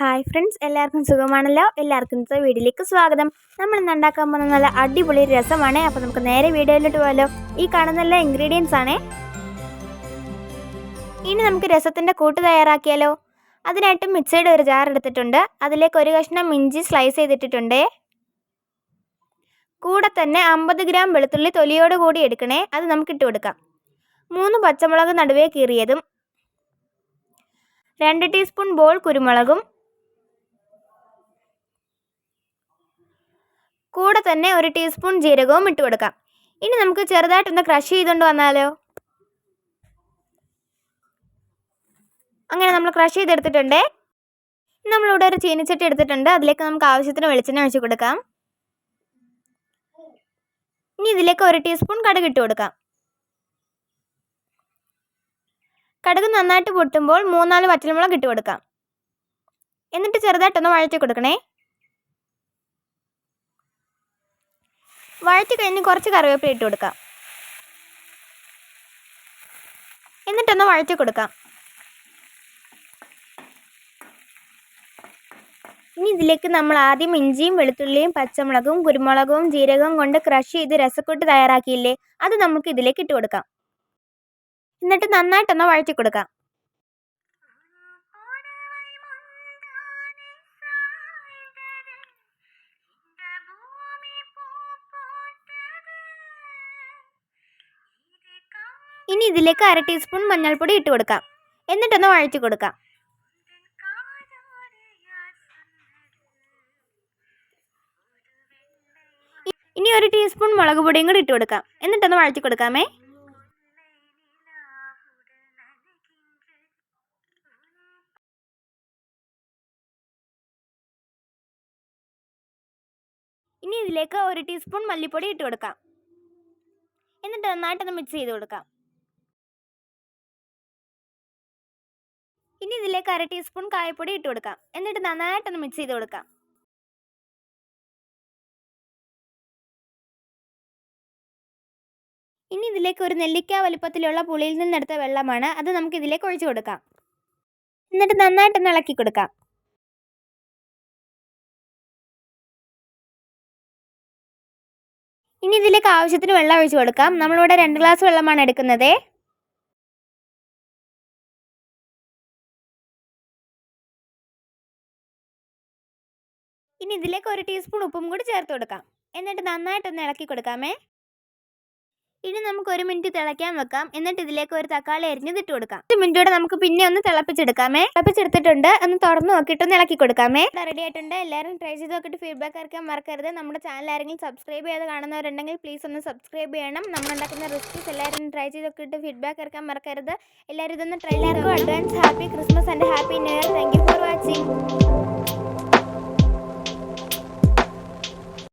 Hi friends എല്ലാവർക്കും സുഖമാണല്ലോ? എല്ലാവർക്കും ഇന്നത്തെ വീഡിയോയിലേക്ക് സ്വാഗതം. നമ്മൾ ഇന്ന് ഉണ്ടാക്കാൻ പോകുന്ന നല്ല അടിപൊളി രസമാണ്. അപ്പോൾ നമുക്ക് നേരെ വീഡിയോയിലോട്ട് പോകാമല്ലോ ഈ കാണുന്ന ഇൻഗ്രീഡിയൻസ് ആണ്. ഇനി നമുക്ക് രസത്തിന്റെ കൂട്ട് തയ്യാറാക്കിയാലോ. അതിനായിട്ട് മിക്സയുടെ ഒരു ജാർ എടുത്തിട്ടുണ്ട്. അതിലേക്ക് ഒരു കഷ്ണം ഇഞ്ചി സ്ലൈസ് ചെയ്തിട്ടിട്ടുണ്ട്. കൂടെ തന്നെ അമ്പത് ഗ്രാം വെളുത്തുള്ളി തൊലിയോട് കൂടി എടുക്കണേ. അത് നമുക്ക് ഇട്ട് കൊടുക്കാം. മൂന്ന് പച്ചമുളക് നടുവേ കീറിയതും. രണ്ട് ടീസ്പൂൺ ബോൾ കുരുമുളകും. കൂടെ തന്നെ ഒരു ടീസ്പൂൺ ജീരകവും ഇട്ട് കൊടുക്കാം. ഇനി നമുക്ക് ചെറുതായിട്ടൊന്ന് ക്രഷ് ചെയ്തുകൊണ്ട് വന്നാലോ? അങ്ങനെ നമ്മൾ ക്രഷ് ചെയ്തെടുത്തിട്ടുണ്ട്. നമ്മളിവിടെ ഒരു ചീനിച്ചട്ടി എടുത്തിട്ടുണ്ട്. അതിലേക്ക് നമുക്ക് ആവശ്യത്തിന് വെളിച്ചെണ്ണ ഒഴിച്ച് കൊടുക്കാം. ഇനി ഇതിലേക്ക് ഒരു ടീസ്പൂൺ കടുക് ഇട്ട് കൊടുക്കാം. കടുക് നന്നായിട്ട് പൊട്ടുമ്പോൾ മൂന്നാൽ വറ്റൽമുളക് ഇട്ട് കൊടുക്കാം. എന്നിട്ട് ചെറുതായിട്ടൊന്ന് വഴറ്റി കൊടുക്കണേ. വഴറ്റി കഴിഞ്ഞ് കുറച്ച് കറിവേപ്പില ഇട്ട് കൊടുക്കാം. എന്നിട്ടൊന്ന് വഴറ്റി കൊടുക്കാം. ഇനി ഇതിലേക്ക് നമ്മൾ ആദ്യം ഇഞ്ചിയും വെളുത്തുള്ളിയും പച്ചമുളകും കുരുമുളകും ജീരകവും കൊണ്ട് ക്രഷ് ചെയ്ത് രസക്കൂട്ട് തയ്യാറാക്കിയില്ലേ? അത് നമുക്ക് ഇതിലേക്ക് ഇട്ട് കൊടുക്കാം. എന്നിട്ട് നന്നായിട്ടൊന്ന് വഴറ്റി കൊടുക്കാം. ഇനി ഇതിലേക്ക് അര ടീസ്പൂൺ മഞ്ഞൾപ്പൊടി ഇട്ട് കൊടുക്കാം. എന്നിട്ടൊന്ന് വഴറ്റി കൊടുക്കാം. ഇനി ഒരു ടീസ്പൂൺ മുളക് പൊടിയും കൂടി ഇട്ട് കൊടുക്കാം. എന്നിട്ടൊന്ന് വഴറ്റി കൊടുക്കാമേ. ഇനി ഇതിലേക്ക് ഒരു ടീസ്പൂൺ മല്ലിപ്പൊടി ഇട്ട് കൊടുക്കാം. എന്നിട്ട് നന്നായിട്ടൊന്ന് മിക്സ് ചെയ്ത് കൊടുക്കാം. ഇനി ഇതിലേക്ക് അര ടീസ്പൂൺ കായപ്പൊടി ഇട്ട് കൊടുക്കാം. എന്നിട്ട് നന്നായിട്ടൊന്ന് മിക്സ് ചെയ്ത് കൊടുക്കാം. ഇനി ഇതിലേക്ക് ഒരു നെല്ലിക്ക വലുപ്പത്തിലുള്ള പുളിയിൽ നിന്നെടുത്ത വെള്ളമാണ് അത് നമുക്ക് ഇതിലേക്ക് ഒഴിച്ചു കൊടുക്കാം. എന്നിട്ട് നന്നായിട്ടൊന്ന് ഇളക്കി കൊടുക്കാം. ഇനി ഇതിലേക്ക് ആവശ്യത്തിന് വെള്ളം ഒഴിച്ചു കൊടുക്കാം. നമ്മളിവിടെ രണ്ട് ഗ്ലാസ് വെള്ളമാണ് എടുക്കുന്നത്. ഇനി ഇതിലേക്ക് ഒരു ടീസ്പൂൺ ഉപ്പും കൂടി ചേർത്ത് കൊടുക്കാം. എന്നിട്ട് നന്നായിട്ടൊന്ന് ഇളക്കി കൊടുക്കാമേ. ഇനി നമുക്ക് ഒരു മിനിറ്റ് തിളയ്ക്കാൻ വെക്കാം. എന്നിട്ട് ഇതിലേക്ക് ഒരു തക്കാളി അരിഞ്ഞത് ഇട്ട് കൊടുക്കാം. ഒരു മിനിറ്റോടെ നമുക്ക് പിന്നെ ഒന്ന് തിളപ്പിച്ചെടുക്കാമേ. തിളപ്പിച്ചെടുത്തിട്ടുണ്ട്. ഒന്ന് തുറന്ന് നോക്കിയിട്ട് ഒന്ന് ഇളക്കി കൊടുക്കാമേ. റെഡി ആയിട്ടുണ്ട്. എല്ലാവരും ട്രൈ ചെയ്ത് നോക്കിയിട്ട് ഫീഡ്ബാക്ക് അറിയിക്കാൻ മറക്കരുത്. നമ്മുടെ ചാനൽ ആരെങ്കിലും സബ്സ്ക്രൈബ് ചെയ്ത് കാണുന്നവരുണ്ടെങ്കിൽ പ്ലീസ് ഒന്ന് സബ്സ്ക്രൈബ് ചെയ്യണം. നമ്മൾ ഉണ്ടാക്കുന്ന റെസിപ്പീസ് എല്ലാവരും ട്രൈ ചെയ്ത് നോക്കിയിട്ട് ഫീഡ്ബാക്ക് അറിയിക്കാൻ മറക്കരുത്. എല്ലാവരും ഇതൊന്ന് ട്രൈ എല്ലാവർക്കും advance happy Christmas and happy new year thank you for watching